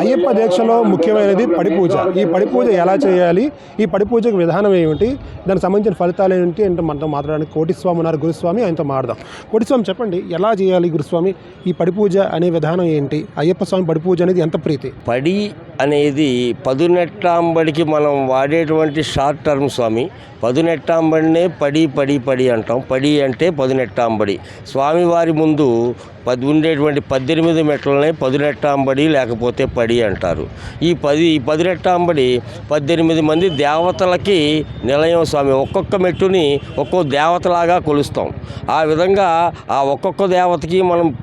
అయ్యప్ప దీక్షలో ముఖ్యమైనది పడి పూజ ఈ పడి పూజ ఎలా చేయాలి? ఈ పడి పూజకు విధానం ఏమిటి? దానికి సంబంధించిన ఫలితాలు ఏంటి అంటే మనతో మాట్లాడడానికి కోటిస్వామి ఉన్నారు. గురుస్వామి ఆయనతో మాట్లాడదాం. కోటిస్వామి చెప్పండి ఎలా చేయాలి గురుస్వామి? ఈ పడి పూజ అనే విధానం ఏంటి? అయ్యప్ప స్వామి పడి పూజ అనేది ఎంత ప్రీతి? పడి అనేది పదునెట్టాంబడికి మనం వాడేటువంటి షార్ట్ టర్మ్ స్వామి. పదునెట్టాంబడినే పడి పడి పడి అంటాం. పడి అంటే పదునెట్టాంబడి. స్వామివారి ముందు పది ఉండేటువంటి పద్దెనిమిది మెట్లనే పదునెట్టాంబడి లేకపోతే పడి. అంటారు. ఈ పది ఈ పదినెట్టాంబడి పద్దెనిమిది మంది దేవతలకి నిలయం స్వామి. ఒక్కొక్క మెట్టుని ఒక్కో దేవతలాగా కొలుస్తాం. ఆ విధంగా ఆ ఒక్కొక్క దేవతకి మనం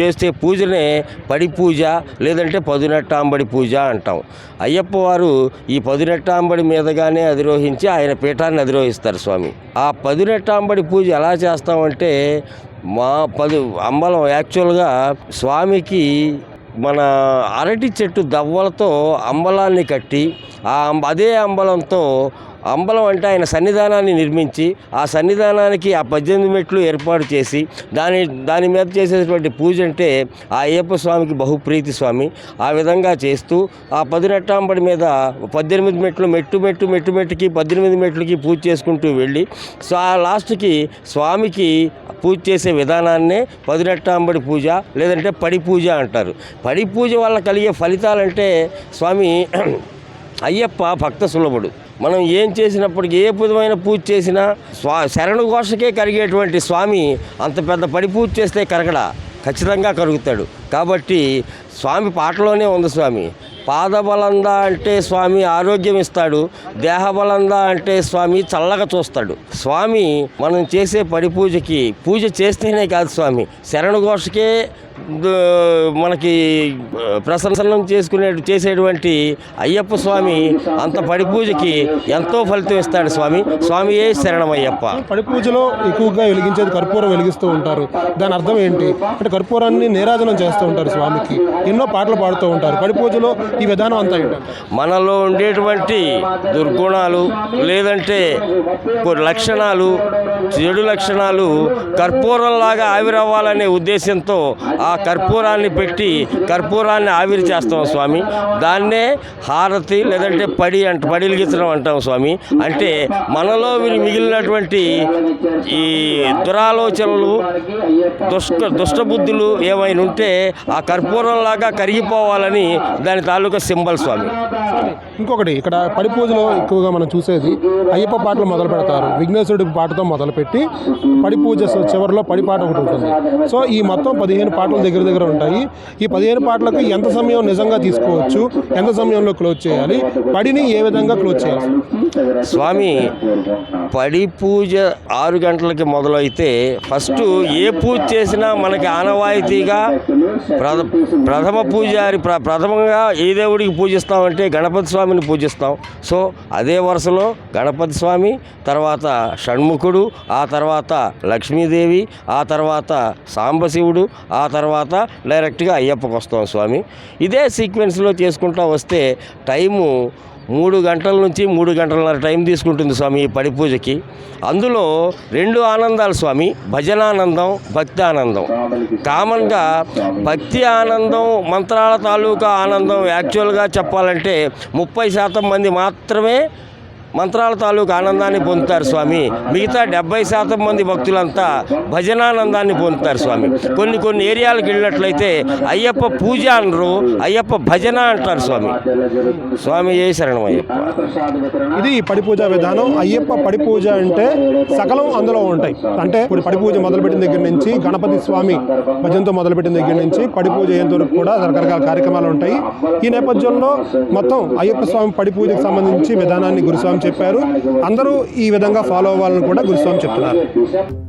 చేస్తే పూజనే పడి పూజ లేదంటే పదునెట్టాంబడి పూజ అంటాం. అయ్యప్ప వారు ఈ పదునెట్టాంబడి మీదగానే అధిరోహించి ఆయన పీఠాన్ని అధిరోహిస్తారు స్వామి. ఆ పదునెట్టాంబడి పూజ ఎలా చేస్తామంటే మా పది అంబలం యాక్చువల్గా స్వామికి మన అరటి చెట్టు దవ్వలతో అంబలాన్ని కట్టి ఆ అంబ- అదే అంబలంతో అంబలం అంటే ఆయన సన్నిధానాన్ని నిర్మించి ఆ సన్నిధానానికి ఆ పద్దెనిమిది మెట్లు ఏర్పాటు చేసి దాని దాని మీద చేసేటువంటి పూజ అంటే ఆ అయ్యప్ప స్వామికి బహుప్రీతి స్వామి. ఆ విధంగా చేస్తూ ఆ పదినెట్టాంబడి మీద పద్దెనిమిది మెట్లు మెట్టు మెట్టు మెట్టు మెట్టుకి పద్దెనిమిది మెట్లకి పూజ చేసుకుంటూ వెళ్ళి సో ఆ లాస్ట్కి స్వామికి పూజ చేసే విధానాన్నే పదినెట్టాంబడి పూజ లేదంటే పడి పూజ అంటారు. పడి పూజ వల్ల కలిగే ఫలితాలంటే స్వామి అయ్యప్ప భక్త సులభుడు. మనం ఏం చేసినప్పటికీ ఏ విధమైన పూజ చేసినా స్వా శరణు ఘోషకే కరిగేటువంటి స్వామి అంత పెద్ద పడి పూజ చేస్తే కరగడ? ఖచ్చితంగా కరుగుతాడు. కాబట్టి స్వామి పాటలోనే ఉంది స్వామి. పాదబలందా అంటే స్వామి ఆరోగ్యం ఇస్తాడు. దేహబలందా అంటే స్వామి చల్లగా చూస్తాడు. స్వామి మనం చేసే పడి పూజకి పూజ చేస్తేనే కాదు స్వామి. శరణు ఘోషకే మనకి ప్రసన్నం చేసుకునే చేసేటువంటి అయ్యప్ప స్వామి అంత పడి పూజకి ఎంతో ఫలితం ఇస్తాడు స్వామి. స్వామియే శరణమయ్యప్ప పడి పూజలో ఎక్కువగా వెలిగించేది కర్పూరం వెలిగిస్తూ ఉంటారు. దాని అర్థం ఏంటి? అంటే కర్పూరాన్ని నీరాజనం చేస్తూ ఉంటారు స్వామికి. ఎన్నో పాటలు పాడుతూ ఉంటారు. పడి పూజలో ఈ విధానం అంతా మనలో ఉండేటువంటి దుర్గుణాలు లేదంటే కొన్ని లక్షణాలు చెడు లక్షణాలు కర్పూరంలాగా ఆవిరవ్వాలనే ఉద్దేశంతో ఆ ఆ కర్పూరాన్ని పెట్టి కర్పూరాన్ని ఆవిరి చేస్తాం స్వామి. దాన్నే హారతి లేదంటే పడి అంట పడిలిగించడం అంటాం స్వామి. అంటే మనలో మిగిలినటువంటి ఈ దురాలోచనలు దుష్ట దుష్టబుద్ధులు ఏమైనా ఉంటే ఆ కర్పూరంలాగా కరిగిపోవాలని దాని తాలూకా సింబల్ స్వామి. ఇంకొకటి ఇక్కడ పడి పూజలో ఎక్కువగా మనం చూసేది అయ్యప్ప పాటలు మొదలు పెడతారు. విఘ్నేశ్వరుడి పాటతో మొదలుపెట్టి పడి పూజ చివరిలో పడి పాట ఒకటి ఉంటుంది. సో ఈ మొత్తం పదిహేను పాటలు దగ్గర దగ్గర ఉంటాయి. ఈ పదిహేను పాటలకు ఎంత సమయం నిజంగా తీసుకోవచ్చు? ఎంత సమయంలో క్లోజ్ చేయాలి? పడిని ఏ విధంగా క్లోజ్ చేయాలి? స్వామి పడి పూజ ఆరు గంటలకి మొదలైతే ఫస్ట్ ఏ పూజ చేసినా మనకి ఆనవాయితీగా ప్రథ ప్రథమ పూజారి ప్ర ప్రథమంగా ఏ దేవుడికి పూజిస్తామంటే గణపతి స్వామిని పూజిస్తాం. సో అదే వరుసలో గణపతి స్వామి తర్వాత షణ్ముఖుడు ఆ తర్వాత లక్ష్మీదేవి ఆ తర్వాత సాంబశివుడు ఆ తర్వాత తర్వాత డైరెక్ట్గా అయ్యప్పకి వస్తాం స్వామి. ఇదే సీక్వెన్స్లో చేసుకుంటా వస్తే టైము మూడు గంటల నుంచి మూడు గంటలన్నర టైం తీసుకుంటుంది స్వామి ఈ పడి పూజకి. అందులో రెండు ఆనందాలు స్వామి భజనానందం భక్తి ఆనందం కామన్గా భక్తి ఆనందం మంత్రాల తాలూకా ఆనందం యాక్చువల్గా చెప్పాలంటే ముప్పై శాతం మంది మాత్రమే మంత్రాల తాలూకు ఆనందాన్ని పొందుతారు స్వామి. మిగతా డెబ్బై శాతం మంది భక్తులంతా భజనానందాన్ని పొందుతారు స్వామి. కొన్ని కొన్ని ఏరియాలకు వెళ్ళినట్లయితే అయ్యప్ప పూజ అనరు అయ్యప్ప భజన అంటారు స్వామి. స్వామి ఏ శరణం అయ్యప్ప? ఇది ఈ పడి పూజ విధానం. అయ్యప్ప పడి పూజ అంటే సకలం అందులో ఉంటాయి. అంటే ఇప్పుడు పడి పూజ మొదలుపెట్టిన దగ్గర నుంచి గణపతి స్వామి భజనతో మొదలుపెట్టిన దగ్గర నుంచి పడి పూజ అయ్యేంత వరకు కూడా రకరకాల కార్యక్రమాలు ఉంటాయి. ఈ నేపథ్యంలో మొత్తం అయ్యప్ప స్వామి పడి పూజకు సంబంధించి విధానాన్ని గురుస్వామి చెప్పారు. అందరూ ఈ విధంగా ఫాలో అవ్వాలని కూడా గురుస్వామి చెప్తున్నారు.